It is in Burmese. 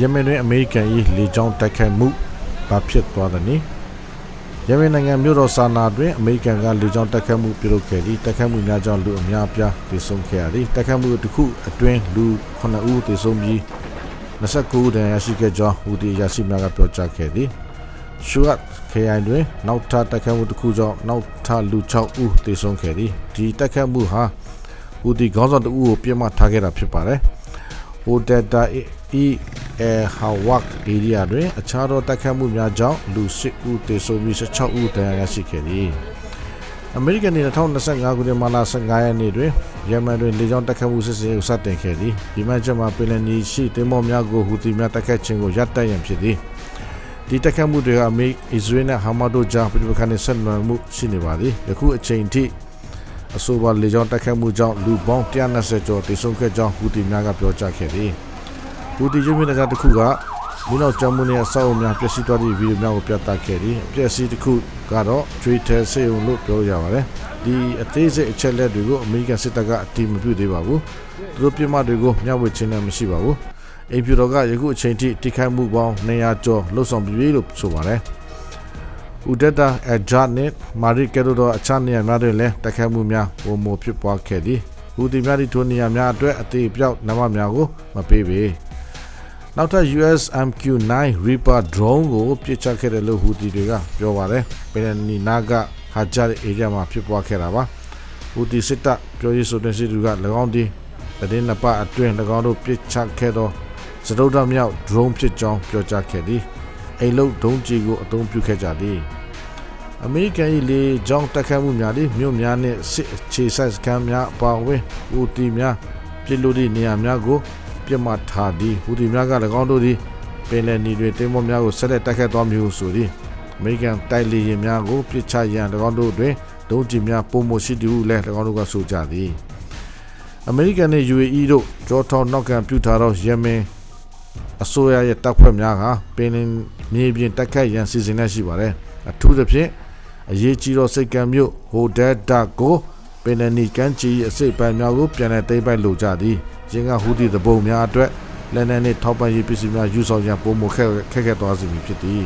ယမင်တွင်အမေရိကန်၏လေကြောင်းတိုက်ခိုက်မှုဘာဖြစ်သွားသနည်းယမင်နိုင်ငံမြို့တော်ဆာနာတွင်အမေရိကန်ကလေကြောင်းတိုက်ခိုက်မှုပြုလုပ်ခဲ့သည်တိုက်ခိုက်မှုများကြောင့်လူအများအပြားသေဆုံးခဲ့ရသည်တိုက်ခိုက်မှုတစ်ခုအတွင်းလူ9ဦးသေဆုံးပြီး29ဦးဒဏ်ရာရှိခဲ့ကြောင်းဟူဒီယာရှိများကပြောကြားခဲ့သည်ရှူအတ်ခရိုင်တွင်နောက်ထပ်တိုက်ခိုက်မှုတစ်ခုကြောင့်နောက်ထပ်လူ6ဦးသေဆုံးခဲ့သည်ဒီတိုက်ခိုက်မှုဟာဟူဒီခေါင်းဆောင်တဦးကိုပြစ်မှတ်ထားခဲ့တာဖြစ်ပါတယ်ဟိုတက်တာအီ အဲဟာဝက်ဧရိယာတွင်အခြားသောတိုက်ခိုက်မှုများကြောင့်လူ10ဦးသေဆုံးပြီး16ဦးဒဏ်ရာရရှိခဲ့သည်အမေရိကန်ပြည်2025ခုနှစ်မှလ15ရက်နေ့တွင်ယမန်တွင်လေကြောင်းတိုက်ခိုက်မှုစစ်စင်ကိုစတင်ခဲ့သည်ဒီမှချက်မှာပင်လယ်နီရှိသင်္ဘောများကိုဟူသီများတိုက်ခိုက်ခြင်းကိုရပ်တန့်ရန်ဖြစ်သည်ဒီတိုက်ခိုက်မှုတွေကအမေအစ္စရေးနဲ့ဟာမတ်တို့ကြားပြည်ပခါနဲ့ဆက်နွယ်မှုရှိနေပါသည်ယခုအချိန်ထိအဆိုပါလေကြောင်းတိုက်ခိုက်မှုကြောင့်လူပေါင်း120ကျော်သေဆုံးခဲ့ကြောင်းဟူသီများကပြောကြားခဲ့သည် ဘူတီရုပ်မြင်တဲ့တစ်ခုကလူနောက်ကျမှုနဲ့အဆောက်အအုံများပျက်စီးသွားသည့်ဗီဒီယိုများကိုပြသခဲ့သည်အပျက်စီးတစ်ခုကတော့ Twitter စေုံလို့ပြောရပါတယ်ဒီအသေးစိတ်အချက်လက်တွေကိုအမေရိကန်စစ်တပ်ကအတည်မပြုသေးပါဘူးသူတို့ပြစ်မှတ်တွေကိုမျှဝေခြင်းလည်းမရှိပါဘူးအိမ်ဖြူတော်ကယခုအချိန်ထိတိခိုက်မှုပေါင်း200ကျော်လှုပ်ဆောင်ပြီးပြီလို့ဆိုပါတယ်ဥဒတာအဂျတ်နဲ့မာရီကဲတို့အခြားနေရာများတွင်လည်းတိုက်ခိုက်မှုများပုံမဖြစ်ပွားခဲ့သည်ဟူဒီများဒီထိုနေရာများအတွက်အသေးပြောက်နံပါတ်များကိုမပေးပေ နောက်ထပ် US MQ-9 Reaper drone ကိုပစ်ချခဲ့တယ်လို့ဟူဒီတွေကပြောပါတယ်ပင်နီနာကဟာဂျာအေရီယာမှာဖြစ်ပွားခဲ့တာပါဟူဒီစစ်တပ်ပြောရေးဆိုတဲ့စီတူက၎င်းဒီတည်င်းနှစ်ပတ်အတွင်း၎င်းတို့ပစ်ချခဲ့သောစတုဒ္ဓမြောက် drone ဖြစ်ကြောင်းပြောကြားခဲ့သည်အိမ်လုံးဒုံးကြီးကိုအသုံးပြုခဲ့ကြသည်အမေရိကန်၏လေကြောင်းတက်ခတ်မှုများသည့်မြို့များနှင့်စစ်အခြေစိုက်စခန်းများအပါအဝင်ဟူတီများပြည်လူသည့်နေရာများကို ပြစ်မှတ်ထားသည်ဟူတီများက၎င်းတို့သည်ပင်လယ်နီတွင်တင်းမောများကိုဆက်လက်တက်ခတ်သွားမည်ဟုဆိုသည်အမေရိကန်တိုက်လေယာဉ်များကိုပြစ်ချရန်၎င်းတို့တွင်ဒုံးကျည်များပုံမရှိသည်ဟုလည်း၎င်းတို့ကဆိုကြသည်အမေရိကန်နှင့် UAE တို့ကြောထောက်နောက်ခံပြုထားသောယမင်အစိုးရရဲ့တပ်ဖွဲ့များကပင်လယ်မြေပြင်တက်ခတ်ရန်စီစဉ်နေရှိပါတယ်အထူးသဖြင့်အရေးကြီးသောစိတ်ကံမြို့ဟိုဒက်ဒါကိုပင်လယ်နီကမ်းခြေ၏အစိပ်ပိုင်းများကိုပြန်လည်သိမ်းပိုက်လိုကြသည် ရင်းကဟူသည့်သဘုံများအတွက်လက်နက်နှင့်ထောက်ပံ့ရေးပစ္စည်းများယူဆောင်ရန်ပုံမခက်ခက်ခဲသွားစေမည်ဖြစ်သည်